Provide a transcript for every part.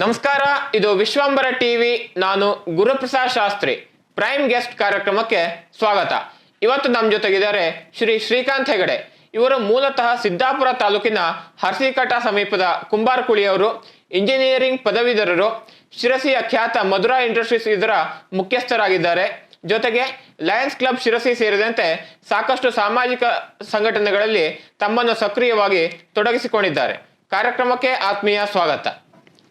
ನಮಸ್ಕಾರ, ಇದು ವಿಶ್ವಾಂಬರ ಟಿವಿ, ನಾನು ಗುರುಪ್ರಸಾದ್ ಶಾಸ್ತ್ರಿ. ಪ್ರೈಮ್ ಗೆಸ್ಟ್ ಕಾರ್ಯಕ್ರಮಕ್ಕೆ ಸ್ವಾಗತ. ಇವತ್ತು ನಮ್ಮ ಜೊತೆಗಿದ್ದಾರೆ ಶ್ರೀ ಶ್ರೀಕಾಂತ್ ಹೆಗಡೆ. ಇವರು ಮೂಲತಃ ಸಿದ್ದಾಪುರ ತಾಲೂಕಿನ ಹರ್ಸಿಕಟ ಸಮೀಪದ ಕುಂಬಾರಕುಳಿಯವರು ಇಂಜಿನಿಯರಿಂಗ್ ಪದವೀಧರರು ಶಿರಸಿಯ ಖ್ಯಾತ ಮಧುರಾ ಇಂಡಸ್ಟ್ರೀಸ್ ಇದರ ಮುಖ್ಯಸ್ಥರಾಗಿದ್ದಾರೆ. ಜೊತೆಗೆ ಲಯನ್ಸ್ ಕ್ಲಬ್ ಶಿರಸಿ ಸೇರಿದಂತೆ ಸಾಕಷ್ಟು ಸಾಮಾಜಿಕ ಸಂಘಟನೆಗಳಲ್ಲಿ ತಮ್ಮನ್ನು ಸಕ್ರಿಯವಾಗಿ ತೊಡಗಿಸಿಕೊಂಡಿದ್ದಾರೆ. ಕಾರ್ಯಕ್ರಮಕ್ಕೆ ಆತ್ಮೀಯ ಸ್ವಾಗತ.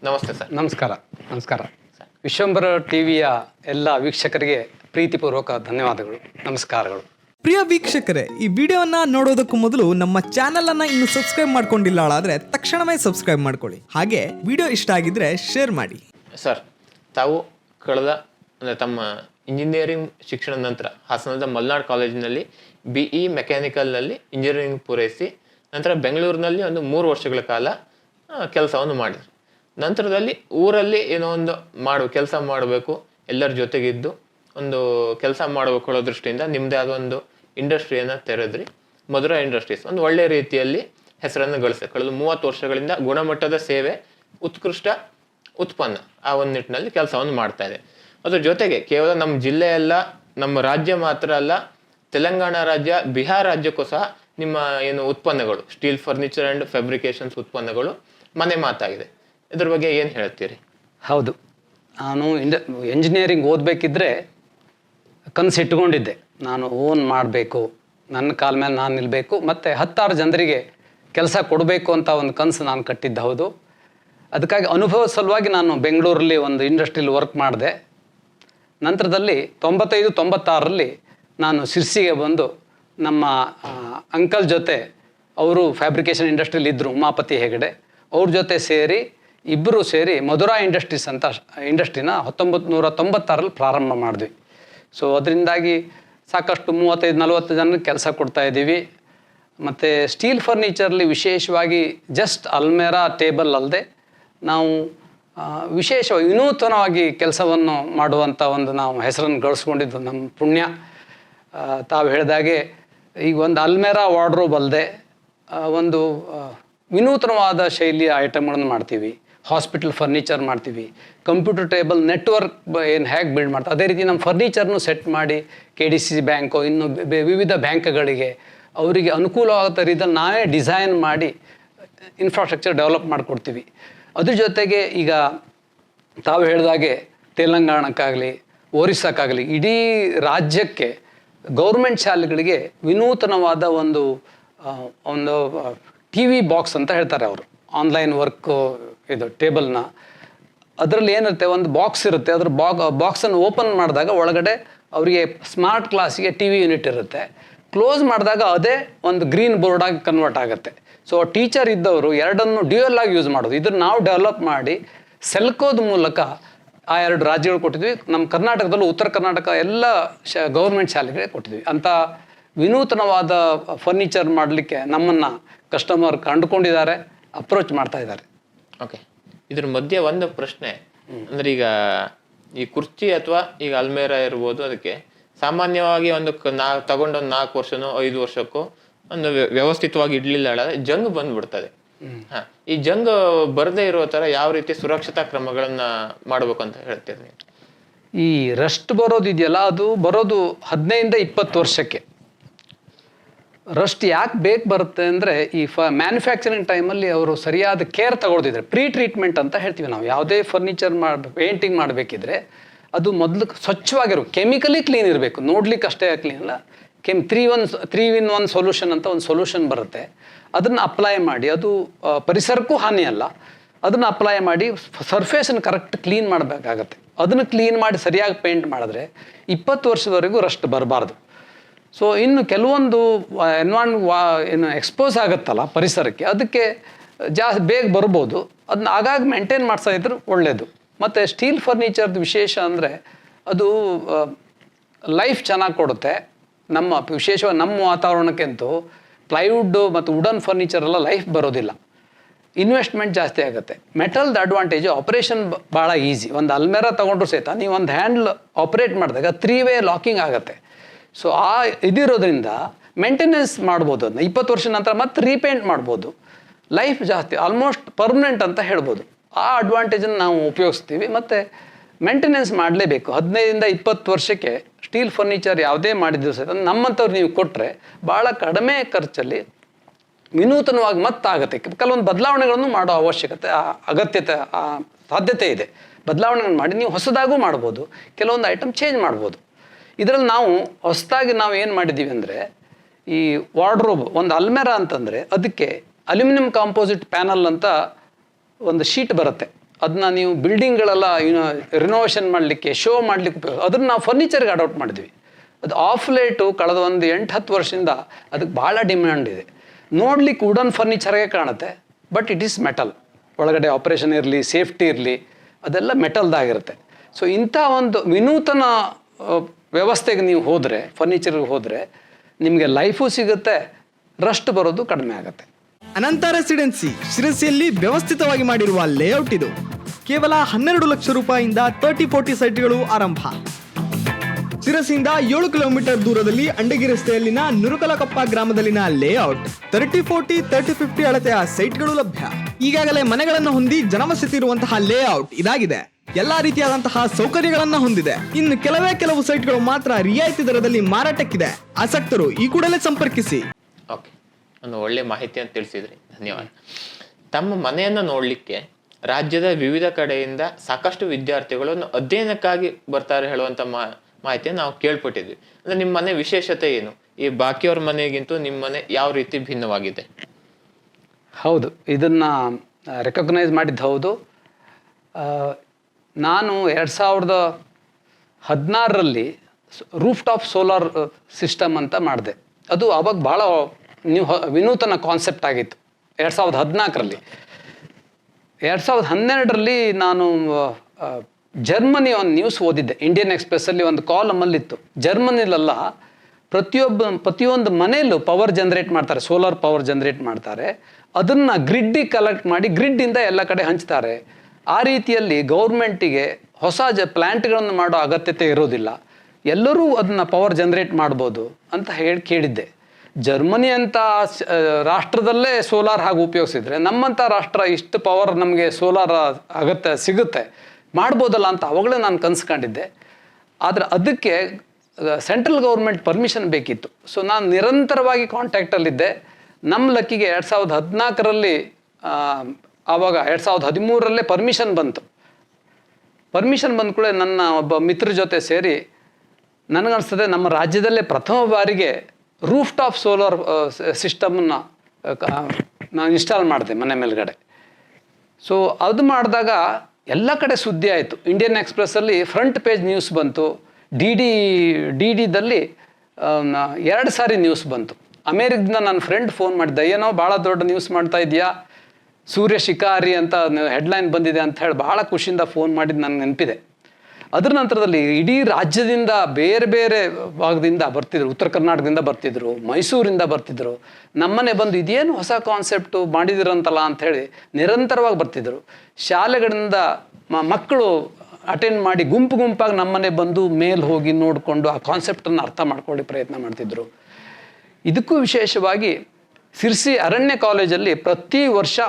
ನಮಸ್ತೆ ಸರ್. ನಮಸ್ಕಾರ ನಮಸ್ಕಾರ. ವಿಶ್ವಂಬರ ಟಿವಿಯ ಎಲ್ಲ ವೀಕ್ಷಕರಿಗೆ ಪ್ರೀತಿಪೂರ್ವಕ ಧನ್ಯವಾದಗಳು ನಮಸ್ಕಾರಗಳು. ಪ್ರಿಯ ವೀಕ್ಷಕರೇ ಈ ವಿಡಿಯೋನ ನೋಡೋದಕ್ಕೂ ಮೊದಲು ನಮ್ಮ ಚಾನೆಲ್ ಅನ್ನ ಇನ್ನು ಸಬ್ಸ್ಕ್ರೈಬ್ ಮಾಡ್ಕೊಂಡಿಲ್ಲ ಆದ್ರೆ ತಕ್ಷಣವೇ ಸಬ್ಸ್ಕ್ರೈಬ್ ಮಾಡ್ಕೊಳ್ಳಿ. ಹಾಗೆ ವಿಡಿಯೋ ಇಷ್ಟ ಆಗಿದ್ರೆ ಶೇರ್ ಮಾಡಿ. ಸರ್ ತಾವು ಕಳೆದ ಅಂದರೆ ತಮ್ಮ ಇಂಜಿನಿಯರಿಂಗ್ ಶಿಕ್ಷಣ ನಂತರ ಹಾಸನದ ಮಲ್ನಾಡ್ ಕಾಲೇಜಿನಲ್ಲಿ ಬಿ ಇ ಮೆಕ್ಯಾನಿಕಲ್ನಲ್ಲಿ ಇಂಜಿನಿಯರಿಂಗ್ ಪೂರೈಸಿ ನಂತರ ಬೆಂಗಳೂರಿನಲ್ಲಿ ಒಂದು ಮೂರು ವರ್ಷಗಳ ಕಾಲ ಕೆಲಸವನ್ನು ಮಾಡಿದ್ರು. ನಂತರದಲ್ಲಿ ಊರಲ್ಲಿ ಏನೋ ಒಂದು ಮಾಡು, ಕೆಲಸ ಮಾಡಬೇಕು, ಎಲ್ಲರ ಜೊತೆಗಿದ್ದು ಒಂದು ಕೆಲಸ ಮಾಡಬೇಕು ಅನ್ನೋ ದೃಷ್ಟಿಯಿಂದ ನಿಮ್ಮದೇ ಆದ ಒಂದು ಇಂಡಸ್ಟ್ರಿಯನ್ನು ತೆರೆದ್ರಿ. ಮಧುರಾ ಇಂಡಸ್ಟ್ರೀಸ್ ಒಂದು ಒಳ್ಳೆ ರೀತಿಯಲ್ಲಿ ಹೆಸರನ್ನು ಗಳಿಸಿದೆ ಕಳೆದ ಮೂವತ್ತು ವರ್ಷಗಳಿಂದ ಗುಣಮಟ್ಟದ ಸೇವೆ, ಉತ್ಕೃಷ್ಟ ಉತ್ಪನ್ನ ಆ ಒಂದು ನಿಟ್ಟಿನಲ್ಲಿ ಕೆಲಸವನ್ನು ಮಾಡ್ತಾ ಇದೆ. ಅದ್ರ ಜೊತೆಗೆ ಕೇವಲ ನಮ್ಮ ಜಿಲ್ಲೆಯಲ್ಲ ನಮ್ಮ ರಾಜ್ಯ ಮಾತ್ರ ಅಲ್ಲ, ತೆಲಂಗಾಣ ರಾಜ್ಯ, ಬಿಹಾರ ರಾಜ್ಯಕ್ಕೂ ಸಹ ನಿಮ್ಮ ಏನು ಉತ್ಪನ್ನಗಳು, ಸ್ಟೀಲ್ ಫರ್ನಿಚರ್ ಆ್ಯಂಡ್ ಫ್ಯಾಬ್ರಿಕೇಶನ್ಸ್ ಉತ್ಪನ್ನಗಳು ಮನೆ ಮಾತಾಗಿದೆ. ಇದ್ರ ಬಗ್ಗೆ ಏನು ಹೇಳ್ತೀರಿ? ಹೌದು. ನಾನು ಇಂಡ ಎಂಜಿನಿಯರಿಂಗ್ ಓದಬೇಕಿದ್ರೆ ಕನಸು ಇಟ್ಕೊಂಡಿದ್ದೆ ನಾನು ಓನ್ ಮಾಡಬೇಕು. ನನ್ನ ಕಾಲ ಮೇಲೆ ನಾನು ನಿಲ್ಲಬೇಕು ಮತ್ತು ಹತ್ತಾರು ಜನರಿಗೆ ಕೆಲಸ ಕೊಡಬೇಕು ಅಂತ ಒಂದು ಕನಸು ನಾನು ಕಟ್ಟಿದ್ದೆ, ಹೌದು. ಅದಕ್ಕಾಗಿ ಅನುಭವ ಸಲುವಾಗಿ ನಾನು ಬೆಂಗಳೂರಲ್ಲಿ ಒಂದು ಇಂಡಸ್ಟ್ರಿಯಲ್ಲಿ ವರ್ಕ್ ಮಾಡಿದೆ. ನಂತರದಲ್ಲಿ ತೊಂಬತ್ತೈದು, ತೊಂಬತ್ತಾರರಲ್ಲಿ ನಾನು ಸಿರ್ಸಿಗೆ ಬಂದು ನಮ್ಮ ಅಂಕಲ್ ಜೊತೆ ಅವರು ಫ್ಯಾಬ್ರಿಕೇಷನ್ ಇಂಡಸ್ಟ್ರಿಯಲ್ಲಿ ಇದ್ದರು ಉಮಾಪತಿ ಹೆಗಡೆ. ಅವ್ರ ಜೊತೆ ಸೇರಿ ಇಬ್ಬರು ಸೇರಿ ಮಧುರಾ ಇಂಡಸ್ಟ್ರೀಸ್ ಅಂತ, ಇಂಡಸ್ಟ್ರಿನ ಹತ್ತೊಂಬತ್ತು ನೂರ ತೊಂಬತ್ತಾರಲ್ಲಿ ಪ್ರಾರಂಭ ಮಾಡಿದ್ವಿ. ಸೊ ಅದರಿಂದಾಗಿ ಸಾಕಷ್ಟು ಮೂವತ್ತೈದು, ನಲವತ್ತು ಜನಕ್ಕೆ ಕೆಲಸ ಕೊಡ್ತಾ ಇದ್ದೀವಿ. ಮತ್ತು ಸ್ಟೀಲ್ ಫರ್ನಿಚರ್ಲಿ ವಿಶೇಷವಾಗಿ ಜಸ್ಟ್ ಅಲ್ಮೇರಾ ಟೇಬಲ್ ಅಲ್ಲದೆ ನಾವು ವಿಶೇಷವಾಗಿ ವಿಶೇಷ ವಿನೂತನವಾಗಿ ಕೆಲಸವನ್ನು ಮಾಡುವಂಥ ಒಂದು ನಾವು ಹೆಸರನ್ನು ಗಳಿಸ್ಕೊಂಡಿದ್ದು ನಮ್ಮ ಪುಣ್ಯ. ತಾವು ಹೇಳಿದಾಗೆ ಈಗ ಒಂದು ಅಲ್ಮೇರಾ ವಾರ್ಡ್ರೋಬ್ ಅಲ್ಲದೆ ಒಂದು ವಿನೂತನವಾದ ಶೈಲಿಯ ಐಟಮ್ಗಳನ್ನು ಮಾಡ್ತೀವಿ. ಹಾಸ್ಪಿಟಲ್ ಫರ್ನಿಚರ್ ಮಾಡ್ತೀವಿ. ಕಂಪ್ಯೂಟರ್ ಟೇಬಲ್, ನೆಟ್ವರ್ಕ್ ಏನು ಹೇಗೆ ಬಿಲ್ಡ್ ಮಾಡ್ತಾರೆ ಅದೇ ರೀತಿ ನಮ್ಮ ಫರ್ನಿಚರ್ನು ಸೆಟ್ ಮಾಡಿ ಕೆ ಡಿ ಸಿ ಬ್ಯಾಂಕು, ಇನ್ನು ವಿವಿಧ ಬ್ಯಾಂಕ್ಗಳಿಗೆ ಅವರಿಗೆ ಅನುಕೂಲವಾದ ರೀತಿಯಲ್ಲಿ ನಾವೇ ಡಿಸೈನ್ ಮಾಡಿ ಇನ್ಫ್ರಾಸ್ಟ್ರಕ್ಚರ್ ಡೆವಲಪ್ ಮಾಡಿಕೊಡ್ತೀವಿ. ಅದ್ರ ಜೊತೆಗೆ ಈಗ ತಾವು ಹೇಳಿದಾಗೆ ತೆಲಂಗಾಣಕ್ಕಾಗಲಿ, ಒರಿಸ್ಸಾಕ್ಕಾಗಲಿ, ಇಡೀ ರಾಜ್ಯಕ್ಕೆ ಗೌರ್ಮೆಂಟ್ ಶಾಲೆಗಳಿಗೆ ವಿನೂತನವಾದ ಒಂದು ಒಂದು ಟಿ ವಿ ಬಾಕ್ಸ್ ಅಂತ ಹೇಳ್ತಾರೆ ಅವರು. ಆನ್ಲೈನ್ ವರ್ಕು ಇದು ಟೇಬಲ್ನ ಅದರಲ್ಲಿ ಏನಿರುತ್ತೆ ಒಂದು ಬಾಕ್ಸ್ ಇರುತ್ತೆ. ಅದ್ರ ಬಾಕ್ ಬಾಕ್ಸನ್ನು ಓಪನ್ ಮಾಡಿದಾಗ ಒಳಗಡೆ ಅವರಿಗೆ ಸ್ಮಾರ್ಟ್ ಕ್ಲಾಸಿಗೆ ಟಿ ವಿ ಯೂನಿಟ್ ಇರುತ್ತೆ. ಕ್ಲೋಸ್ ಮಾಡಿದಾಗ ಅದೇ ಒಂದು ಗ್ರೀನ್ ಬೋರ್ಡಾಗಿ ಕನ್ವರ್ಟ್ ಆಗುತ್ತೆ. ಸೊ, ಟೀಚರ್ ಇದ್ದವರು ಎರಡನ್ನು ಡ್ಯೂಯಲ್ ಆಗಿ ಯೂಸ್ ಮಾಡೋದು. ಇದನ್ನು ನಾವು ಡೆವಲಪ್ ಮಾಡಿ ಸೆಲ್ಕೋದ ಮೂಲಕ ಆ ಎರಡು ರಾಜ್ಯಗಳು ಕೊಟ್ಟಿದ್ವಿ. ನಮ್ಮ ಕರ್ನಾಟಕದಲ್ಲೂ ಉತ್ತರ ಕರ್ನಾಟಕ ಎಲ್ಲ ಶ, ಗೌರ್ಮೆಂಟ್ ಶಾಲೆಗಳಿಗೆ ಕೊಟ್ಟಿದ್ವಿ. ಅಂಥ ವಿನೂತನವಾದ ಫರ್ನಿಚರ್ ಮಾಡಲಿಕ್ಕೆ ನಮ್ಮನ್ನು ಕಸ್ಟಮರ್ ಕಂಡುಕೊಂಡಿದ್ದಾರೆ, ಅಪ್ರೋಚ್ ಮಾಡ್ತಾ ಇದ್ದಾರೆ. ಓಕೆ ಇದ್ರ ಮಧ್ಯೆ ಒಂದು ಪ್ರಶ್ನೆ. ಅಂದ್ರೆ ಈಗ ಈ ಕುರ್ಚಿ ಅಥವಾ ಈಗ ಅಲ್ಮೇರಾ ಇರ್ಬೋದು ಅದಕ್ಕೆ. ಸಾಮಾನ್ಯವಾಗಿ ಒಂದು ನಾ ತಗೊಂಡ ಒಂದು ನಾಲ್ಕು ವರ್ಷನೋ ಐದು ವರ್ಷಕ್ಕೂ ಒಂದು ವ್ಯ- ವ್ಯವಸ್ಥಿತವಾಗಿ ಇಡ್ಲಿಲ್ಲ ಹೇಳಿದ್ರೆ ಜಂಗ್ ಬಂದ್ಬಿಡ್ತದೆ. ಹಾ. ಈ ಜಂಗ್ ಬರದೇ ಇರೋ ತರ ಯಾವ ರೀತಿ ಸುರಕ್ಷತಾ ಕ್ರಮಗಳನ್ನ ಮಾಡ್ಬೇಕು ಅಂತ ಹೇಳ್ತೀರಿ ಈ ರಸ್ಟ್ ಬರೋದಿದೆಯಲ್ಲ ಅದು ಬರೋದು ಹದಿನೈದಿಂದ ಇಪ್ಪತ್ತು ವರ್ಷಕ್ಕೆ. ರಸ್ಟ್ ಯಾಕೆ ಬೇಕು ಬರುತ್ತೆ ಅಂದರೆ ಈ ಫ ಮ್ಯಾನುಫ್ಯಾಕ್ಚರಿಂಗ್ ಟೈಮಲ್ಲಿ ಅವರು ಸರಿಯಾದ ಕೇರ್ ತಗೊಳ್ದಿದ್ರೆ ಪ್ರೀ ಟ್ರೀಟ್ಮೆಂಟ್ ಅಂತ ಹೇಳ್ತೀವಿ ನಾವು. ಯಾವುದೇ ಫರ್ನಿಚರ್ ಮಾಡಿ ಪೇಂಟಿಂಗ್ ಮಾಡಬೇಕಿದ್ರೆ ಅದು ಮೊದಲು ಸ್ವಚ್ಛವಾಗಿರೋ ಕೆಮಿಕಲಿ ಕ್ಲೀನ್ ಇರಬೇಕು. ನೋಡ್ಲಿಕ್ಕೆ ಅಷ್ಟೇ ಕ್ಲೀನ್ ಅಲ್ಲ chem three one three in one solution ಅಂತ ಒಂದು ಸೊಲ್ಯೂಷನ್ ಬರುತ್ತೆ. ಅದನ್ನು ಅಪ್ಲೈ ಮಾಡಿ. ಅದು ಪರಿಸರಕ್ಕೂ ಹಾನಿ ಅಲ್ಲ. ಅದನ್ನು ಅಪ್ಲೈ ಮಾಡಿ ಸರ್ಫೇಸನ್ನು ಕರೆಕ್ಟ್ ಕ್ಲೀನ್ ಮಾಡಬೇಕಾಗತ್ತೆ. ಅದನ್ನು ಕ್ಲೀನ್ ಮಾಡಿ ಸರಿಯಾಗಿ ಪೇಂಟ್ ಮಾಡಿದ್ರೆ ಇಪ್ಪತ್ತು ವರ್ಷದವರೆಗೂ ರಸ್ಟ್ ಬರಬಾರ್ದು. ಸೊ ಇನ್ನು ಕೆಲವೊಂದು ಎನ್ವಾನ್ ವಾ ಏನು ಎಕ್ಸ್ಪೋಸ್ ಆಗುತ್ತಲ್ಲ ಪರಿಸರಕ್ಕೆ, ಅದಕ್ಕೆ ಜಾಸ್ತಿ ಬೇಗ ಬರ್ಬೋದು. ಅದನ್ನ ಆಗಾಗ ಮೇಂಟೈನ್ ಮಾಡ್ತಾ ಇದ್ರೆ ಒಳ್ಳೆಯದು ಮತ್ತು ಸ್ಟೀಲ್ ಫರ್ನಿಚರ್ದು ವಿಶೇಷ ಅಂದರೆ ಅದು ಲೈಫ್ ಚೆನ್ನಾಗಿ ಕೊಡುತ್ತೆ. ನಮ್ಮ ವಿಶೇಷವಾಗಿ ನಮ್ಮ ವಾತಾವರಣಕ್ಕೆಂತೂ ಪ್ಲೈವುಡ್ಡು ಮತ್ತು ವುಡನ್ ಫರ್ನಿಚರ್ ಎಲ್ಲ ಲೈಫ್ ಬರೋದಿಲ್ಲ. ಇನ್ವೆಸ್ಟ್ಮೆಂಟ್ ಜಾಸ್ತಿ ಆಗುತ್ತೆ. ಮೆಟಲ್ದ ಅಡ್ವಾಂಟೇಜು ಆಪರೇಷನ್ ಭಾಳ ಈಸಿ ಒಂದು ಅಲ್ಮೆರ ತೊಗೊಂಡ್ರು ಸಹಿತ ನೀವು ಒಂದು ಹ್ಯಾಂಡ್ಲ್ ಆಪ್ರೇಟ್ ಮಾಡಿದಾಗ ತ್ರೀ ವೇ ಲಾಕಿಂಗ್ ಆಗುತ್ತೆ. ಸೊ ಆ ಇದಿರೋದ್ರಿಂದ ಮೇಂಟೆನೆನ್ಸ್ ಮಾಡ್ಬೋದು ಅದನ್ನ ಇಪ್ಪತ್ತು ವರ್ಷ ನಂತರ ಮತ್ತೆ ರೀಪೇಂಟ್ ಮಾಡ್ಬೋದು. ಲೈಫ್ ಜಾಸ್ತಿ ಆಲ್ಮೋಸ್ಟ್ ಪರ್ಮನೆಂಟ್ ಅಂತ ಹೇಳ್ಬೋದು. ಆ ಅಡ್ವಾಂಟೇಜನ್ನು ನಾವು ಉಪಯೋಗಿಸ್ತೀವಿ. ಮತ್ತು ಮೇಂಟೆನೆನ್ಸ್ ಮಾಡಲೇಬೇಕು. ಹದಿನೈದರಿಂದ ಇಪ್ಪತ್ತು ವರ್ಷಕ್ಕೆ ಸ್ಟೀಲ್ ಫರ್ನಿಚರ್ ಯಾವುದೇ ಮಾಡಿದ್ರು ಸಹಿತ ನಮ್ಮಂಥವ್ರು ನೀವು ಕೊಟ್ಟರೆ ಭಾಳ ಕಡಿಮೆ ಖರ್ಚಲ್ಲಿ ವಿನೂತನವಾಗಿ ಮತ್ತಾಗುತ್ತೆ. ಕೆಲವೊಂದು ಬದಲಾವಣೆಗಳನ್ನು ಮಾಡೋ ಅವಶ್ಯಕತೆ, ಆ ಅಗತ್ಯತೆ, ಆ ಸಾಧ್ಯತೆ ಇದೆ. ಬದಲಾವಣೆಗಳನ್ನು ಮಾಡಿ ನೀವು ಹೊಸದಾಗೂ ಮಾಡ್ಬೋದು. ಕೆಲವೊಂದು ಐಟಮ್ ಚೇಂಜ್ ಮಾಡ್ಬೋದು. ಇದರಲ್ಲಿ ನಾವು ಹೊಸದಾಗಿ ನಾವು ಏನು ಮಾಡಿದ್ದೀವಿ ಅಂದರೆ, ಈ ವಾರ್ಡ್ರೋಬ್ ಒಂದು ಅಲ್ಮೆರಾ ಅಂತಂದರೆ, ಅದಕ್ಕೆ ಅಲ್ಯೂಮಿನಿಯಂ ಕಾಂಪೋಸಿಟ್ ಪ್ಯಾನಲ್ ಅಂತ ಒಂದು ಶೀಟ್ ಬರುತ್ತೆ. ಅದನ್ನ ನೀವು ಬಿಲ್ಡಿಂಗ್ಗಳೆಲ್ಲ ರಿನೋವೇಷನ್ ಮಾಡಲಿಕ್ಕೆ ಶೋ ಮಾಡಲಿಕ್ಕೆ ಉಪಯೋಗ ಅದನ್ನು ನಾವು ಫರ್ನಿಚರ್ಗೆ ಅಡಾಪ್ಟ್ ಮಾಡಿದ್ವಿ. ಅದು ಆಫ್ ಲೇಟು ಕಳೆದ ಒಂದು ಎಂಟು ಹತ್ತು ವರ್ಷದಿಂದ ಅದಕ್ಕೆ ಭಾಳ ಡಿಮ್ಯಾಂಡ್ ಇದೆ. ನೋಡ್ಲಿಕ್ಕೆ ವುಡನ್ ಫರ್ನಿಚರ್ಗೆ ಕಾಣುತ್ತೆ ಬಟ್ ಇಟ್ ಈಸ್ ಮೆಟಲ್ ಒಳಗಡೆ ಆಪ್ರೇಷನ್ ಇರಲಿ ಸೇಫ್ಟಿ ಇರಲಿ, ಅದೆಲ್ಲ ಮೆಟಲ್ದಾಗಿರುತ್ತೆ ಸೊ ಇಂಥ ಒಂದು ವಿನೂತನ ವ್ಯವಸ್ಥೆಗೆ ನೀವು ಹೋದರೆ ಫರ್ನಿಚರ್ಗೆ ಹೋದರೆ, ನಿಮಗೆ ಲೈಫು ಸಿಗುತ್ತೆ ರಸ್ಟ್ ಬರೋದು ಕಡಿಮೆ ಆಗುತ್ತೆ. ಅನಂತ ರೆಸಿಡೆನ್ಸಿ ಶಿರಸಿಯಲ್ಲಿ ವ್ಯವಸ್ಥಿತವಾಗಿ ಮಾಡಿರುವ ಲೇಔಟ್ ಇದು. ಕೇವಲ ಹನ್ನೆರಡು ಲಕ್ಷ ರೂಪಾಯಿಯಿಂದ ತರ್ಟಿ ಫೋರ್ಟಿ ಸೈಟ್ಗಳು ಆರಂಭ. ಶಿರಸಿಯಿಂದ ಏಳು ಕಿಲೋಮೀಟರ್ ದೂರದಲ್ಲಿ ಅಂಡಗಿ ರಸ್ತೆಯಲ್ಲಿನ ನುರುಕಲಕಪ್ಪ ಗ್ರಾಮದಲ್ಲಿನ layout thirty forty thirty fifty ಅಳತೆಯ ಸೈಟ್ಗಳು ಲಭ್ಯ. ಈಗಾಗಲೇ ಮನೆಗಳನ್ನು ಹೊಂದಿ ಜನವಸತಿ ಇರುವಂತಹ ಲೇಔಟ್ ಇದಾಗಿದೆ. ಎಲ್ಲಾ ರೀತಿಯಾದಂತಹ ಸೌಕರ್ಯಗಳನ್ನ ಹೊಂದಿದೆ. ಇನ್ನು ಕೆಲವೇ ಕೆಲವು ಸೈಟ್ಗಳು ಮಾತ್ರ ರಿಯಾಯಿತಿ ದರದಲ್ಲಿ ಮಾರಾಟಕ್ಕಿದೆ. ಆಸಕ್ತರು ಈ ಕೂಡಲೇ ಸಂಪರ್ಕಿಸಿ. ಓಕೆ ಒಂದು ಒಳ್ಳೆ ಮಾಹಿತಿಯನ್ನು ತಿಳಿಸಿದ್ರಿ. ಧನ್ಯವಾದ. ತಮ್ಮ ಮನೆಯನ್ನು ನೋಡಲಿಕ್ಕೆ ರಾಜ್ಯದ ವಿವಿಧ ಕಡೆಯಿಂದ ಸಾಕಷ್ಟು ವಿದ್ಯಾರ್ಥಿಗಳನ್ನು ಅಧ್ಯಯನಕ್ಕಾಗಿ ಬರ್ತಾರೆ ಹೇಳುವಂಥ ಮಾ ಮಾಹಿತಿಯನ್ನು ನಾವು ಕೇಳ್ಪಟ್ಟಿದ್ವಿ. ಅಂದರೆ ನಿಮ್ಮ ಮನೆ ವಿಶೇಷತೆ ಏನು? ಈ ಬಾಕಿಯವ್ರ ಮನೆಗಿಂತೂ ನಿಮ್ಮ ಮನೆ ಯಾವ ರೀತಿ ಭಿನ್ನವಾಗಿದೆ? ಹೌದು, ಇದನ್ನು ರೆಕಗ್ನೈಸ್ ಮಾಡಿದ್ದು ಹೌದು. ನಾನು ಎರಡು ಸಾವಿರದ ಹದಿನಾರರಲ್ಲಿ ರೂಫ್ ಟಾಪ್ ಸೋಲಾರ್ ಸಿಸ್ಟಮ್ ಅಂತ ಮಾಡಿದೆ. ಅದು ಅವಾಗ ಭಾಳ ನೀವು ವಿನೂತನ ಕಾನ್ಸೆಪ್ಟ್ ಆಗಿತ್ತು, ಎರಡು ಸಾವಿರದ ಹದಿನಾಲ್ಕರಲ್ಲಿ. ಎರಡು ಸಾವಿರದ ಹನ್ನೆರಡರಲ್ಲಿ ನಾನು ಜರ್ಮನಿ ಒಂದು ನ್ಯೂಸ್ ಓದಿದ್ದೆ. ಇಂಡಿಯನ್ ಎಕ್ಸ್ಪ್ರೆಸ್ಸಲ್ಲಿ ಒಂದು ಕಾಲಮಲ್ಲಿತ್ತು ಜರ್ಮನಿಲೆಲ್ಲ, ಪ್ರತಿಯೊಬ್ಬ, ಪ್ರತಿಯೊಂದು ಮನೆಯಲ್ಲೂ ಪವರ್ ಜನ್ರೇಟ್ ಮಾಡ್ತಾರೆ ಸೋಲಾರ್ ಪವರ್ ಜನರೇಟ್ ಮಾಡ್ತಾರೆ. ಅದನ್ನು ಗ್ರಿಡ್ಡಿಗೆ ಕಲೆಕ್ಟ್ ಮಾಡಿ ಗ್ರಿಡ್ಡಿಂದ ಎಲ್ಲ ಕಡೆ ಹಂಚ್ತಾರೆ. ಆ ರೀತಿಯಲ್ಲಿ ಗೌರ್ಮೆಂಟಿಗೆ ಹೊಸ ಜ ಪ್ಲ್ಯಾಂಟ್ಗಳನ್ನು ಮಾಡೋ ಅಗತ್ಯತೆ ಇರೋದಿಲ್ಲ. ಎಲ್ಲರೂ ಅದನ್ನು ಪವರ್ ಜನರೇಟ್ ಮಾಡ್ಬೋದು ಅಂತ ಹೇಳಿ ಕೇಳಿದ್ದೆ. ಜರ್ಮನಿ ಅಂತ ರಾಷ್ಟ್ರದಲ್ಲೇ ಸೋಲಾರ್ ಹಾಗೆ ಉಪಯೋಗಿಸಿದ್ರೆ ನಮ್ಮಂಥ ರಾಷ್ಟ್ರ ಇಷ್ಟು ಪವರ್ ನಮಗೆ ಸೋಲಾರ್ ಅಗತ್ಯ ಸಿಗುತ್ತೆ. ಮಾಡ್ಬೋದಲ್ಲ ಅಂತ ಅವಾಗಲೇ ನಾನು ಕನ್ಸ್ಕೊಂಡಿದ್ದೆ. ಆದರೆ ಅದಕ್ಕೆ ಸೆಂಟ್ರಲ್ ಗೌರ್ಮೆಂಟ್ ಪರ್ಮಿಷನ್ ಬೇಕಿತ್ತು. ಸೊ ನಾನು ನಿರಂತರವಾಗಿ ಕಾಂಟ್ಯಾಕ್ಟಲ್ಲಿದ್ದೆ ನಮ್ಮ ಲಕ್ಕಿಗೆ ಎರಡು ಸಾವಿರದ ಹದಿನಾಲ್ಕರಲ್ಲಿ ಆವಾಗ ಎರಡು ಸಾವಿರದ ಹದಿಮೂರರಲ್ಲೇ ಪರ್ಮಿಷನ್ ಬಂತು. ಪರ್ಮಿಷನ್ ಬಂದ ಕೂಡ ನನ್ನ ಒಬ್ಬ ಮಿತ್ರ ಜೊತೆ ಸೇರಿ ನನಗನ್ಸ್ತದೆ, ನಮ್ಮ ರಾಜ್ಯದಲ್ಲೇ ಪ್ರಥಮ ಬಾರಿಗೆ ರೂಫ್ ಟಾಪ್ ಸೋಲಾರ್ ಸಿಸ್ಟಮನ್ನು ನಾನು ಇನ್ಸ್ಟಾಲ್ ಮಾಡಿದೆ ಮನೆ ಮೇಲ್ಗಡೆ. ಸೊ ಅದು ಮಾಡಿದಾಗ ಎಲ್ಲ ಕಡೆ ಸುದ್ದಿ ಆಯಿತು. ಇಂಡಿಯನ್ ಎಕ್ಸ್ಪ್ರೆಸ್ಸಲ್ಲಿ ಫ್ರಂಟ್ ಪೇಜ್ ನ್ಯೂಸ್ ಬಂತು. ಡಿ ಡಿ ಡಿ ಡಿದಲ್ಲಿ ಎರಡು ಸಾರಿ ನ್ಯೂಸ್ ಬಂತು. ಅಮೇರಿಕದಿಂದ ನನ್ನ ಫ್ರೆಂಡ್ ಫೋನ್ ಮಾಡಿದ್ದೆ, ಏನೋ ಭಾಳ ದೊಡ್ಡ ನ್ಯೂಸ್ ಮಾಡ್ತಾ ಇದೆಯಾ? ಸೂರ್ಯ ಶಿಕಾರಿ ಅಂತ ಹೆಡ್ಲೈನ್ ಬಂದಿದೆ ಅಂತ ಹೇಳಿ ಭಾಳ ಖುಷಿಯಿಂದ ಫೋನ್ ಮಾಡಿದ್ದು ನನಗೆ ನೆನಪಿದೆ. ಅದ್ರ ನಂತರದಲ್ಲಿ ಇಡೀ ರಾಜ್ಯದಿಂದ ಬೇರೆ ಬೇರೆ ಭಾಗದಿಂದ ಬರ್ತಿದ್ರು, ಉತ್ತರ ಕರ್ನಾಟಕದಿಂದ ಬರ್ತಿದ್ರು, ಮೈಸೂರಿಂದ ಬರ್ತಿದ್ರು. ನಮ್ಮನೆ ಬಂದು ಇದೇನು ಹೊಸ ಕಾನ್ಸೆಪ್ಟು ಮಾಡಿದಿರಂತಲ್ಲ ಅಂಥೇಳಿ ನಿರಂತರವಾಗಿ ಬರ್ತಿದ್ರು. ಶಾಲೆಗಳಿಂದ ಮಕ್ಕಳು ಅಟೆಂಡ್ ಮಾಡಿ ಗುಂಪು ಗುಂಪಾಗಿ ನಮ್ಮನೆ ಬಂದು ಮೇಲ್ ಹೋಗಿ ನೋಡಿಕೊಂಡು ಆ ಕಾನ್ಸೆಪ್ಟನ್ನು ಅರ್ಥ ಮಾಡ್ಕೊಳ್ಳಿ ಪ್ರಯತ್ನ ಮಾಡ್ತಿದ್ರು. ಇದಕ್ಕೂ ವಿಶೇಷವಾಗಿ ಸಿರ್ಸಿ ಅರಣ್ಯ ಕಾಲೇಜಲ್ಲಿ ಪ್ರತಿ ವರ್ಷ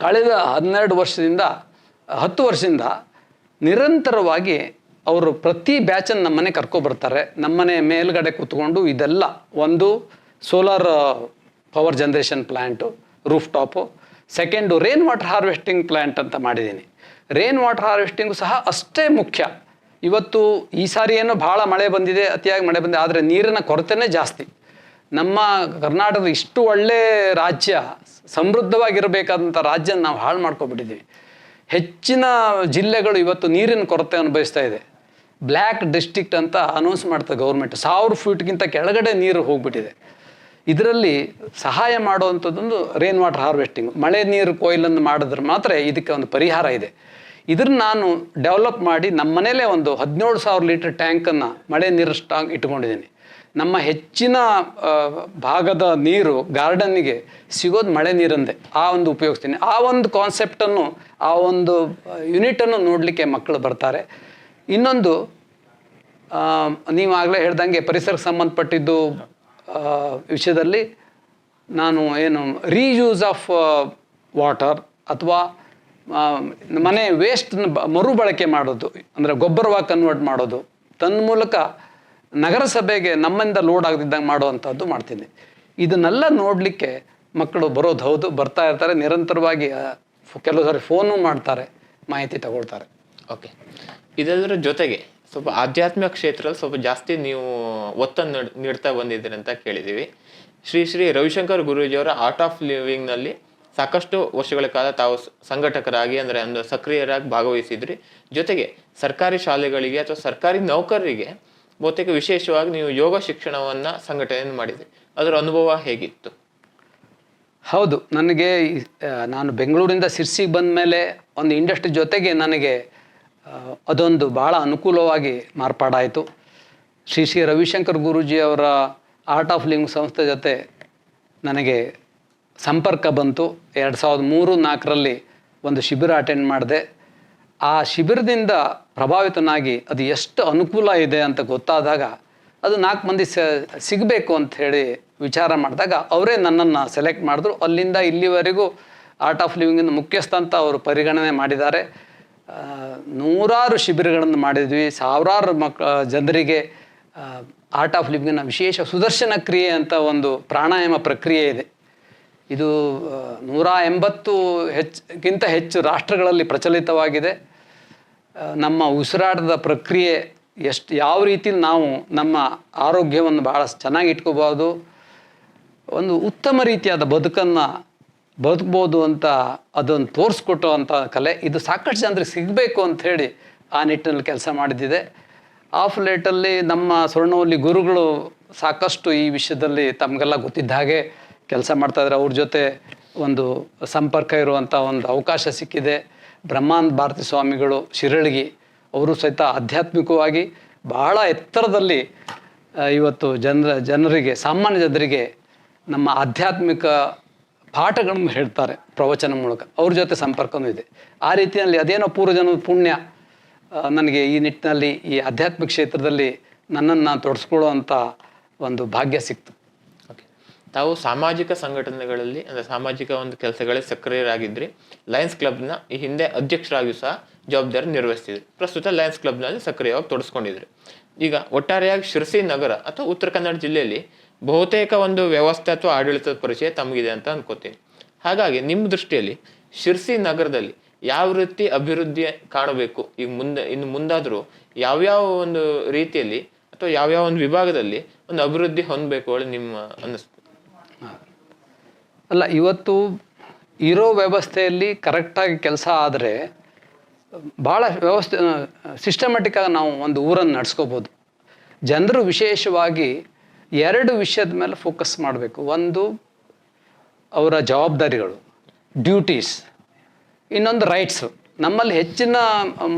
ಕಳೆದ ಹನ್ನೆರಡು ವರ್ಷದಿಂದ, ಹತ್ತು ವರ್ಷದಿಂದ ನಿರಂತರವಾಗಿ ಅವರು ಪ್ರತಿ ಬ್ಯಾಚನ್ನು ನಮ್ಮನೆ ಕರ್ಕೊಬರ್ತಾರೆ ನಮ್ಮನೆ ಮೇಲ್ಗಡೆ ಕೂತ್ಕೊಂಡು ಇದೆಲ್ಲ ಒಂದು solar, power generation plant roof top second rain water harvesting plant ಅಂತ ಮಾಡಿದ್ದೀನಿ. ರೇನ್ ವಾಟರ್ ಹಾರ್ವೆಸ್ಟಿಂಗು ಸಹ ಅಷ್ಟೇ ಮುಖ್ಯ. ಇವತ್ತು ಈ ಸಾರಿ ಏನೋ ಭಾಳ ಮಳೆ ಬಂದಿದೆ, ಅತಿಯಾಗಿ ಮಳೆ ಬಂದಿದೆ, ಆದರೆ ನೀರಿನ ಕೊರತೆನೇ ಜಾಸ್ತಿ. ನಮ್ಮ ಕರ್ನಾಟಕದ ಇಷ್ಟು ಒಳ್ಳೆ ರಾಜ್ಯ, ಸಮೃದ್ಧವಾಗಿರಬೇಕಾದಂಥ ರಾಜ್ಯನ ನಾವು ಹಾಳು ಮಾಡ್ಕೊಬಿಟ್ಟಿದ್ದೀವಿ. ಹೆಚ್ಚಿನ ಜಿಲ್ಲೆಗಳು ಇವತ್ತು ನೀರಿನ ಕೊರತೆ ಅನುಭವಿಸ್ತಾ ಇದೆ. ಬ್ಲ್ಯಾಕ್ ಡಿಸ್ಟಿಕ್ಟ್ ಅಂತ ಅನೌನ್ಸ್ ಮಾಡ್ತದೆ ಗೌರ್ಮೆಂಟ್ ಸಾವಿರ ಫೀಟ್ಗಿಂತ ಕೆಳಗಡೆ ನೀರು ಹೋಗ್ಬಿಟ್ಟಿದೆ. ಇದರಲ್ಲಿ ಸಹಾಯ ಮಾಡುವಂಥದ್ದೊಂದು ರೇನ್ ವಾಟರ್ ಹಾರ್ವೆಸ್ಟಿಂಗ್ ಮಳೆ ನೀರು ಕೊಯ್ಲನ್ನು ಮಾಡಿದ್ರೆ ಮಾತ್ರ ಇದಕ್ಕೆ ಒಂದು ಪರಿಹಾರ ಇದೆ. ಇದನ್ನು ನಾನು ಡೆವಲಪ್ ಮಾಡಿ ನಮ್ಮ ಮನೇಲೇ ಒಂದು ಹದಿನೇಳು ಸಾವಿರ ಲೀಟರ್ ಟ್ಯಾಂಕನ್ನು ಮಳೆ ನೀರು ಸ್ಟಾಂಗ್ ಇಟ್ಕೊಂಡಿದ್ದೀನಿ. ನಮ್ಮ ಹೆಚ್ಚಿನ ಭಾಗದ ನೀರು ಗಾರ್ಡನ್ನಿಗೆ ಸಿಗೋದು ಮಳೆ ನೀರಂದೇ. ಆ ಒಂದು ಉಪಯೋಗಿಸ್ತೀನಿ. ಆ ಒಂದು ಕಾನ್ಸೆಪ್ಟನ್ನು ಆ ಒಂದು ಯೂನಿಟನ್ನು ನೋಡಲಿಕ್ಕೆ ಮಕ್ಕಳು ಬರ್ತಾರೆ. ಇನ್ನೊಂದು ನೀವಾಗಲೇ ಹೇಳ್ದಂಗೆ ಪರಿಸರಕ್ಕೆ ಸಂಬಂಧಪಟ್ಟಿದ್ದು ವಿಷಯದಲ್ಲಿ ನಾನು ಏನು ರೀಯೂಸ್ ಆಫ್ ವಾಟರ್ ಅಥವಾ ಮನೆ ವೇಸ್ಟ್ನ ಮರುಬಳಕೆ ಮಾಡೋದು, ಅಂದರೆ ಗೊಬ್ಬರವಾಗಿ ಕನ್ವರ್ಟ್ ಮಾಡೋದು. ತನ್ನ ಮೂಲಕ ನಗರಸಭೆಗೆ ನಮ್ಮಿಂದ ಲೋಡ್ ಆಗದಿದ್ದಂಗೆ ಮಾಡುವಂಥದ್ದು ಮಾಡ್ತೀನಿ. ಇದನ್ನೆಲ್ಲ ನೋಡಲಿಕ್ಕೆ ಮಕ್ಕಳು ಬರೋದು ಹೌದು, ಬರ್ತಾ ಇರ್ತಾರೆ, ನಿರಂತರವಾಗಿ ಕೆಲವು ಸಾರಿ ಫೋನು ಮಾಡ್ತಾರೆ, ಮಾಹಿತಿ ತಗೊಳ್ತಾರೆ. ಓಕೆ. ಇದೆಲ್ಲರ ಜೊತೆಗೆ ಸ್ವಲ್ಪ ಆಧ್ಯಾತ್ಮಿಕ ಕ್ಷೇತ್ರದಲ್ಲಿ ಸ್ವಲ್ಪ ಜಾಸ್ತಿ ನೀವು ಒತ್ತನ್ನು ನೀಡ್- ನೀಡ್ತಾ ಬಂದಿದ್ದೀರಿ ಅಂತ ಕೇಳಿದ್ದೀವಿ. ಶ್ರೀ ಶ್ರೀ ರವಿಶಂಕರ್ ಗುರೂಜಿಯವರ ಆರ್ಟ್ ಆಫ್ ಲಿವಿಂಗ್ನಲ್ಲಿ ಸಾಕಷ್ಟು ವರ್ಷಗಳ ಕಾಲ ತಾವು ಸಂಘಟಕರಾಗಿ ಅಂದರೆ ಒಂದು ಸಕ್ರಿಯರಾಗಿ ಭಾಗವಹಿಸಿದ್ರಿ. ಜೊತೆಗೆ ಸರ್ಕಾರಿ ಶಾಲೆಗಳಿಗೆ ಅಥವಾ ಸರ್ಕಾರಿ ನೌಕರರಿಗೆ ಬಹುತೇಕ ವಿಶೇಷವಾಗಿ ನೀವು ಯೋಗ ಶಿಕ್ಷಣವನ್ನು ಸಂಘಟನೆಯನ್ನು ಮಾಡಿದ್ರಿ. ಅದರ ಅನುಭವ ಹೇಗಿತ್ತು? ಹೌದು, ನನಗೆ ನಾನು ಬೆಂಗಳೂರಿಂದ ಸಿರ್ಸಿಗೆ ಬಂದ ಮೇಲೆ ಒಂದು ಇಂಡಸ್ಟ್ರಿ ಜೊತೆಗೆ ನನಗೆ ಅದೊಂದು ಭಾಳ ಅನುಕೂಲವಾಗಿ ಮಾರ್ಪಾಡಾಯಿತು. ಶ್ರೀ ಶ್ರೀ ರವಿಶಂಕರ್ ಗುರೂಜಿ ಅವರ ಆರ್ಟ್ ಆಫ್ ಲಿವಿಂಗ್ ಸಂಸ್ಥೆ ಜೊತೆ ನನಗೆ ಸಂಪರ್ಕ ಬಂತು. ಎರಡು ಸಾವಿರದ ಮೂರು ನಾಲ್ಕರಲ್ಲಿ ಒಂದು ಶಿಬಿರ ಅಟೆಂಡ್ ಮಾಡಿದೆ. ಆ ಶಿಬಿರದಿಂದ ಪ್ರಭಾವಿತನಾಗಿ ಅದು ಎಷ್ಟು ಅನುಕೂಲ ಇದೆ ಅಂತ ಗೊತ್ತಾದಾಗ ಅದು ನಾಲ್ಕು ಮಂದಿ ಸಿಗಬೇಕು ಅಂತ ಹೇಳಿ ವಿಚಾರ ಮಾಡಿದಾಗ ಅವರೇ ನನ್ನನ್ನು ಸೆಲೆಕ್ಟ್ ಮಾಡಿದ್ರು. ಅಲ್ಲಿಂದ ಇಲ್ಲಿವರೆಗೂ ಆರ್ಟ್ ಆಫ್ ಲಿವಿಂಗಿನ ಮುಖ್ಯಸ್ಥ ಅಂತ ಅವರು ಪರಿಗಣನೆ ಮಾಡಿದ್ದಾರೆ. ನೂರಾರು ಶಿಬಿರಗಳನ್ನು ಮಾಡಿದ್ವಿ. ಸಾವಿರಾರು ಮಕ್ ಜನರಿಗೆ ಆರ್ಟ್ ಆಫ್ ಲಿವಿಂಗಿನ ವಿಶೇಷ ಸುದರ್ಶನ ಕ್ರಿಯೆ ಅಂತ ಒಂದು ಪ್ರಾಣಾಯಾಮ ಪ್ರಕ್ರಿಯೆ ಇದೆ. ಇದು ನೂರ ಎಂಬತ್ತು ಹೆಚ್ಚಿಗಿಂತ ಹೆಚ್ಚು ರಾಷ್ಟ್ರಗಳಲ್ಲಿ ಪ್ರಚಲಿತವಾಗಿದೆ. ನಮ್ಮ ಉಸಿರಾಟದ ಪ್ರಕ್ರಿಯೆ ಎಷ್ಟು ಯಾವ ರೀತಿ ನಾವು ನಮ್ಮ ಆರೋಗ್ಯವನ್ನು ಭಾಳ ಚೆನ್ನಾಗಿ ಇಟ್ಕೋಬೋದು, ಒಂದು ಉತ್ತಮ ರೀತಿಯಾದ ಬದುಕನ್ನು ಬದುಕ್ಬೋದು ಅಂತ ಅದನ್ನು ತೋರಿಸ್ಕೊಟ್ಟು ಅಂತ ಕಲೆ, ಇದು ಸಾಕಷ್ಟು ಜನರಿಗೆ ಸಿಗಬೇಕು ಅಂತ ಹೇಳಿ ಆ ನಿಟ್ಟಿನಲ್ಲಿ ಕೆಲಸ ಮಾಡಿದ್ದಿದೆ. ಆಫ್ ಲೇಟಲ್ಲಿ ನಮ್ಮ ಸ್ವರ್ಣವಲ್ಲಿ ಗುರುಗಳು ಸಾಕಷ್ಟು ಈ ವಿಷಯದಲ್ಲಿ ತಮಗೆಲ್ಲ ಗೊತ್ತಿದ್ದ ಹಾಗೆ ಕೆಲಸ ಮಾಡ್ತಾಯಿದ್ರೆ ಅವ್ರ ಜೊತೆ ಒಂದು ಸಂಪರ್ಕ ಇರುವಂಥ ಒಂದು ಅವಕಾಶ ಸಿಕ್ಕಿದೆ. ಬ್ರಹ್ಮಾನಂದ ಭಾರತಿ ಸ್ವಾಮಿಗಳು ಶಿರಳಗಿ, ಅವರು ಸಹಿತ ಆಧ್ಯಾತ್ಮಿಕವಾಗಿ ಬಹಳ ಎತ್ತರದಲ್ಲಿ ಇವತ್ತು ಜನರ, ಜನರಿಗೆ, ಸಾಮಾನ್ಯ ಜನರಿಗೆ ನಮ್ಮ ಆಧ್ಯಾತ್ಮಿಕ ಪಾಠಗಳನ್ನು ಹೇಳ್ತಾರೆ ಪ್ರವಚನ ಮೂಲಕ. ಅವ್ರ ಜೊತೆ ಸಂಪರ್ಕವೂ ಇದೆ. ಆ ರೀತಿಯಲ್ಲಿ ಅದೇನೋ ಪೂರ್ವಜನದ ಪುಣ್ಯ ನನಗೆ ಈ ನಿಟ್ಟಿನಲ್ಲಿ, ಈ ಆಧ್ಯಾತ್ಮಿಕ ಕ್ಷೇತ್ರದಲ್ಲಿ ನನ್ನನ್ನು ಅಂತ ಒಂದು ಭಾಗ್ಯ ಸಿಕ್ತು. ತಾವು ಸಾಮಾಜಿಕ ಸಂಘಟನೆಗಳಲ್ಲಿ, ಅಂದರೆ ಸಾಮಾಜಿಕ ಒಂದು ಕೆಲಸಗಳಲ್ಲಿ ಸಕ್ರಿಯರಾಗಿದ್ರಿ ಲಯನ್ಸ್ ಕ್ಲಬ್ನ ಈ ಹಿಂದೆ ಅಧ್ಯಕ್ಷರಾಗಿಯೂ ಸಹ ಜವಾಬ್ದಾರಿ ನಿರ್ವಹಿಸ್ತಿದ್ರು. ಪ್ರಸ್ತುತ ಲಯನ್ಸ್ ಕ್ಲಬ್ನಲ್ಲಿ ಸಕ್ರಿಯವಾಗಿ ತೊಡಸ್ಕೊಂಡಿದ್ರು. ಈಗ ಒಟ್ಟಾರೆಯಾಗಿ ಶಿರಸಿ ನಗರ ಅಥವಾ ಉತ್ತರ ಕನ್ನಡ ಜಿಲ್ಲೆಯಲ್ಲಿ ಬಹುತೇಕ ಒಂದು ವ್ಯವಸ್ಥೆ ಅಥವಾ ಆಡಳಿತದ ಪರಿಚಯ ತಮಗಿದೆ ಅಂತ ಅನ್ಕೋತೀನಿ. ಹಾಗಾಗಿ ನಿಮ್ಮ ದೃಷ್ಟಿಯಲ್ಲಿ ಶಿರ್ಸಿ ನಗರದಲ್ಲಿ ಯಾವ ರೀತಿ ಅಭಿವೃದ್ಧಿ ಕಾಣಬೇಕು? ಈಗ ಮುಂದೆ, ಇನ್ನು ಮುಂದಾದರೂ ಯಾವ್ಯಾವ ಒಂದು ರೀತಿಯಲ್ಲಿ ಅಥವಾ ಯಾವ್ಯಾವ ಒಂದು ವಿಭಾಗದಲ್ಲಿ ಒಂದು ಅಭಿವೃದ್ಧಿ ಹೊಂದಬೇಕು ನಿಮ್ಮ ಅನ್ನಿಸ್ತು ಅಲ್ಲ, ಇವತ್ತು ಇರೋ ವ್ಯವಸ್ಥೆಯಲ್ಲಿ ಕರೆಕ್ಟಾಗಿ ಕೆಲಸ ಆದರೆ ಭಾಳ ವ್ಯವಸ್ಥೆ ಸಿಸ್ಟಮೆಟಿಕ್ಕಾಗಿ ನಾವು ಒಂದು ಊರನ್ನು ನಡ್ಸ್ಕೋಬೋದು. ಜನರು ವಿಶೇಷವಾಗಿ ಎರಡು ವಿಷಯದ ಮೇಲೆ ಫೋಕಸ್ ಮಾಡಬೇಕು. ಒಂದು, ಅವರ ಜವಾಬ್ದಾರಿಗಳು ಡ್ಯೂಟೀಸ್ ಇನ್ನೊಂದು ರೈಟ್ಸು ನಮ್ಮಲ್ಲಿ ಹೆಚ್ಚಿನ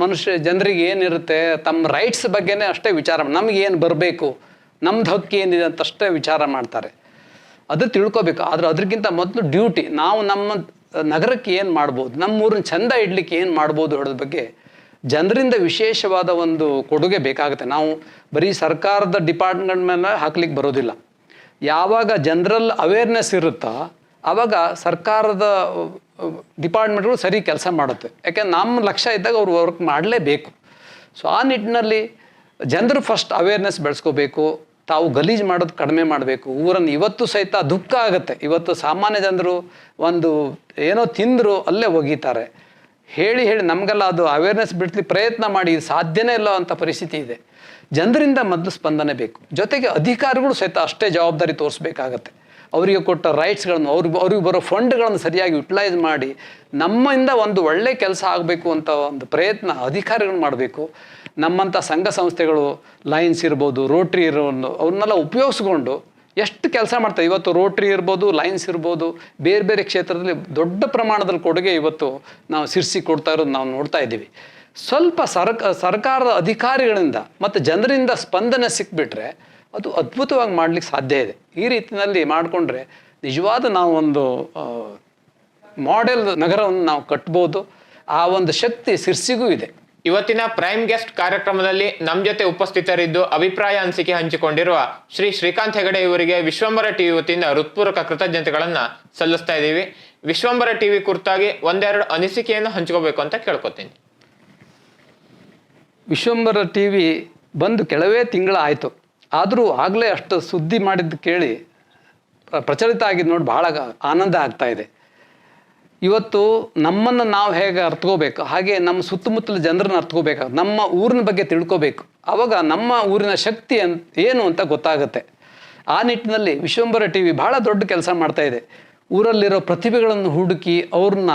ಮನುಷ್ಯ, ಜನರಿಗೆ ಏನಿರುತ್ತೆ, ತಮ್ಮ ರೈಟ್ಸ್ ಬಗ್ಗೆನೇ ಅಷ್ಟೇ ವಿಚಾರ, ನಮಗೇನು ಬರಬೇಕು, ನಮ್ದು ಹಕ್ಕು ಏನಿದೆ ಅಂತ ಅಷ್ಟೇ ವಿಚಾರ ಮಾಡ್ತಾರೆ. ಅದು ತಿಳ್ಕೊಬೇಕು. ಆದ್ರೆ ಅದಕ್ಕಿಂತ ಮೊದಲು ಡ್ಯೂಟಿ ನಾವು ನಮ್ಮ ನಗರಕ್ಕೆ ಏನು ಮಾಡ್ಬೋದು? ನಮ್ಮ ಊರನ್ನ ಚಂದ ಇಡ್ಲಿಕ್ಕೆ ಏನು ಮಾಡ್ಬೋದು ಹೇಳೋದ್ರ ಬಗ್ಗೆ ಜನರಿಂದ ವಿಶೇಷವಾದ ಒಂದು ಕೊಡುಗೆ ಬೇಕಾಗುತ್ತೆ. ನಾವು ಬರೀ ಸರ್ಕಾರದ ಡಿಪಾರ್ಟ್ಮೆಂಟ್ ಮೇಲೆ ಹಾಕ್ಲಿಕ್ಕೆ ಬರೋದಿಲ್ಲ. ಯಾವಾಗ ಜನರಲ್ ಅವೇರ್ನೆಸ್ ಇರುತ್ತಾ ಆವಾಗ ಸರ್ಕಾರದ ಡಿಪಾರ್ಟ್ಮೆಂಟ್ಗಳು ಸರಿ ಕೆಲಸ ಮಾಡುತ್ತೆ. ಯಾಕೆಂದ್ರೆ ನಮ್ಮ ಲಕ್ಷ್ಯ ಇದ್ದಾಗ ಅವ್ರು ವರ್ಕ್ ಮಾಡಲೇಬೇಕು. ಸೊ ಆ ನಿಟ್ಟಿನಲ್ಲಿ ಜನರು ಫಸ್ಟ್ ಅವೇರ್ನೆಸ್ ಬೆಳೆಸ್ಕೋಬೇಕು. ತಾವು ಗಲೀಜು ಮಾಡೋದು ಕಡಿಮೆ ಮಾಡಬೇಕು. ಊರನ್ನು ಇವತ್ತು ಸಹಿತ ದುಃಖ ಆಗುತ್ತೆ. ಇವತ್ತು ಸಾಮಾನ್ಯ ಜನರು ಒಂದು ಏನೋ ತಿಂದರು ಅಲ್ಲೇ ಒಗೀತಾರೆ. ಹೇಳಿ ಹೇಳಿ ನಮಗೆಲ್ಲ ಅದು ಅವೇರ್ನೆಸ್ ಬಿಡ್ಲಿಕ್ಕೆ ಪ್ರಯತ್ನ ಮಾಡಿ ಸಾಧ್ಯನೇ ಇಲ್ಲ ಅಂತ ಪರಿಸ್ಥಿತಿ ಇದೆ. ಜನರಿಂದ ಮೊದಲು ಸ್ಪಂದನೆ ಬೇಕು. ಜೊತೆಗೆ ಅಧಿಕಾರಿಗಳು ಸಹಿತ ಅಷ್ಟೇ ಜವಾಬ್ದಾರಿ ತೋರಿಸ್ಬೇಕಾಗತ್ತೆ. ಅವರಿಗೆ ಕೊಟ್ಟ ರೈಟ್ಸ್ಗಳನ್ನು ಅವ್ರಿಗೆ ಅವ್ರಿಗೆ ಬರೋ ಫಂಡ್ಗಳನ್ನು ಸರಿಯಾಗಿ ಯುಟಿಲೈಸ್ ಮಾಡಿ ನಮ್ಮಿಂದ ಒಂದು ಒಳ್ಳೆ ಕೆಲಸ ಆಗಬೇಕು ಅಂತ ಒಂದು ಪ್ರಯತ್ನ ಅಧಿಕಾರಿಗಳು ಮಾಡಬೇಕು. ನಮ್ಮಂಥ ಸಂಘ ಸಂಸ್ಥೆಗಳು ಲೈನ್ಸ್ ಇರ್ಬೋದು ರೋಟ್ರಿ ಇರೋದು ಅವ್ರನ್ನೆಲ್ಲ ಉಪಯೋಗಿಸ್ಕೊಂಡು ಎಷ್ಟು ಕೆಲಸ ಮಾಡ್ತಾರೆ ಇವತ್ತು ರೋಟ್ರಿ ಇರ್ಬೋದು ಲೈನ್ಸ್ ಇರ್ಬೋದು, ಬೇರೆ ಬೇರೆ ಕ್ಷೇತ್ರದಲ್ಲಿ ದೊಡ್ಡ ಪ್ರಮಾಣದಲ್ಲಿ ಕೊಡುಗೆ ಇವತ್ತು ನಾವು ಸಿರ್ಸಿ ಕೊಡ್ತಾ ಇರೋದು ನಾವು ನೋಡ್ತಾ ಇದ್ದೀವಿ. ಸ್ವಲ್ಪ ಸರ್ಕ, ಸರ್ಕಾರದ ಅಧಿಕಾರಿಗಳಿಂದ ಮತ್ತು ಜನರಿಂದ ಸ್ಪಂದನೆ ಸಿಕ್ಬಿಟ್ರೆ ಅದು ಅದ್ಭುತವಾಗಿ ಮಾಡ್ಲಿಕ್ಕೆ ಸಾಧ್ಯ ಇದೆ. ಈ ರೀತಿಯಲ್ಲಿ ಮಾಡಿಕೊಂಡ್ರೆ ನಿಜವಾದ ನಾವು ಒಂದು ಮಾಡೆಲ್ ನಗರವನ್ನು ನಾವು ಕಟ್ಬೋದು. ಆ ಒಂದು ಶಕ್ತಿ ಸಿರ್ಸಿಗೂ ಇದೆ. ಇವತ್ತಿನ ಪ್ರೈಮ್ ಗೆಸ್ಟ್ ಕಾರ್ಯಕ್ರಮದಲ್ಲಿ ನಮ್ಮ ಜೊತೆ ಉಪಸ್ಥಿತರಿದ್ದು ಅಭಿಪ್ರಾಯ ಅನಿಸಿಕೆ ಹಂಚಿಕೊಂಡಿರುವ ಶ್ರೀ ಶ್ರೀಕಾಂತ್ ಹೆಗಡೆ ಇವರಿಗೆ ವಿಶ್ವಂಬರ ಟಿವಿ ವತಿಯಿಂದ ಹೃತ್ಪೂರ್ವಕ ಕೃತಜ್ಞತೆಗಳನ್ನು ಸಲ್ಲಿಸ್ತಾ ಇದ್ದೀವಿ. ವಿಶ್ವಂಬರ ಟಿವಿ ಕುರಿತಾಗಿ ಒಂದೆರಡು ಅನಿಸಿಕೆಯನ್ನು ಹಂಚ್ಕೋಬೇಕು ಅಂತ ಕೇಳ್ಕೊತೀನಿ. ವಿಶ್ವಂಬರ ಟಿವಿ ಬಂದು ಕೆಲವೇ ತಿಂಗಳ ಆಯಿತು ಆದರೂ ಆಗಲೇ ಅಷ್ಟು ಸುದ್ದಿ ಮಾಡಿದ್ದು ಕೇಳಿ ಪ್ರಚಲಿತ ಆಗಿದ್ದು ನೋಡಿ ಬಹಳ ಆನಂದ ಆಗ್ತಾ ಇದೆ. ಇವತ್ತು ನಮ್ಮನ್ನು ನಾವು ಹೇಗೆ ಅರ್ತ್ಕೋಬೇಕು ಹಾಗೆ ನಮ್ಮ ಸುತ್ತಮುತ್ತಲ ಜನರನ್ನ ಅರ್ತ್ಕೋಬೇಕು ನಮ್ಮ ಊರಿನ ಬಗ್ಗೆ ತಿಳ್ಕೋಬೇಕು ಆವಾಗ ನಮ್ಮ ಊರಿನ ಶಕ್ತಿ ಅಂತ ಏನು ಅಂತ ಗೊತ್ತಾಗುತ್ತೆ. ಆ ನಿಟ್ಟಿನಲ್ಲಿ ವಿಶ್ವಂಬರ ಟಿ ವಿ ಭಾಳ ದೊಡ್ಡ ಕೆಲಸ ಮಾಡ್ತಾ ಇದೆ. ಊರಲ್ಲಿರೋ ಪ್ರತಿಭೆಗಳನ್ನು ಹುಡುಕಿ ಅವ್ರನ್ನ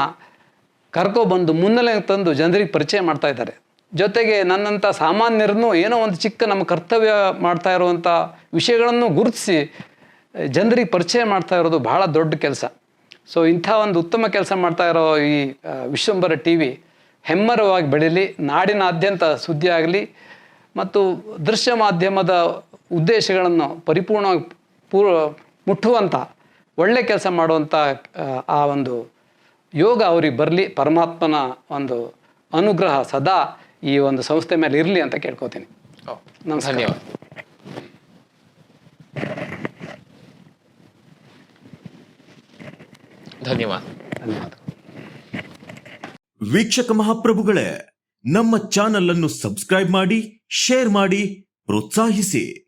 ಕರ್ಕೊಬಂದು ಮುನ್ನೆಲೆ ತಂದು ಜನರಿಗೆ ಪರಿಚಯ ಮಾಡ್ತಾ ಇದ್ದಾರೆ. ಜೊತೆಗೆ ನನ್ನಂಥ ಸಾಮಾನ್ಯರನ್ನು ಏನೋ ಒಂದು ಚಿಕ್ಕ ನಮ್ಮ ಕರ್ತವ್ಯ ಮಾಡ್ತಾ ಇರುವಂಥ ವಿಷಯಗಳನ್ನು ಗುರುತಿಸಿ, ಜನರಿಗೆ ಪರಿಚಯ ಮಾಡ್ತಾ ಇರೋದು ಬಹಳ ದೊಡ್ಡ ಕೆಲಸ. ಸೊ ಇಂಥ ಒಂದು ಉತ್ತಮ ಕೆಲಸ ಮಾಡ್ತಾ ಇರೋ ಈ ವಿಶ್ವಂಬರ ಟಿ ವಿ ಹೆಮ್ಮರವಾಗಿ ಬೆಳೀಲಿ, ನಾಡಿನಾದ್ಯಂತ ಸುದ್ದಿ ಆಗಲಿ ಮತ್ತು ದೃಶ್ಯ ಮಾಧ್ಯಮದ ಉದ್ದೇಶಗಳನ್ನು ಪರಿಪೂರ್ಣವಾಗಿ ಪೂರ್, ಮುಟ್ಟುವಂಥ, ಒಳ್ಳೆ ಕೆಲಸ ಮಾಡುವಂಥ ಆ ಒಂದು ಯೋಗ ಅವ್ರಿಗೆ ಬರಲಿ, ಪರಮಾತ್ಮನ ಒಂದು ಅನುಗ್ರಹ ಸದಾ ಈ ಒಂದು ಸಂಸ್ಥೆ ಮೇಲೆ ಇರಲಿ ಅಂತ ಕೇಳ್ಕೊತೀನಿ. ನಮಸ್ಕಾರ. ಧನ್ಯವಾದ. ಧನ್ಯವಾದ. ಧನ್ಯವಾದ. ವೀಕ್ಷಕ ಮಹಾಪ್ರಭುಗಳೇ ನಮ್ಮ ಚಾನಲ್ ಅನ್ನು ಸಬ್ಸ್ಕ್ರೈಬ್ ಮಾಡಿ ಶೇರ್ ಮಾಡಿ ಪ್ರೋತ್ಸಾಹಿಸಿ.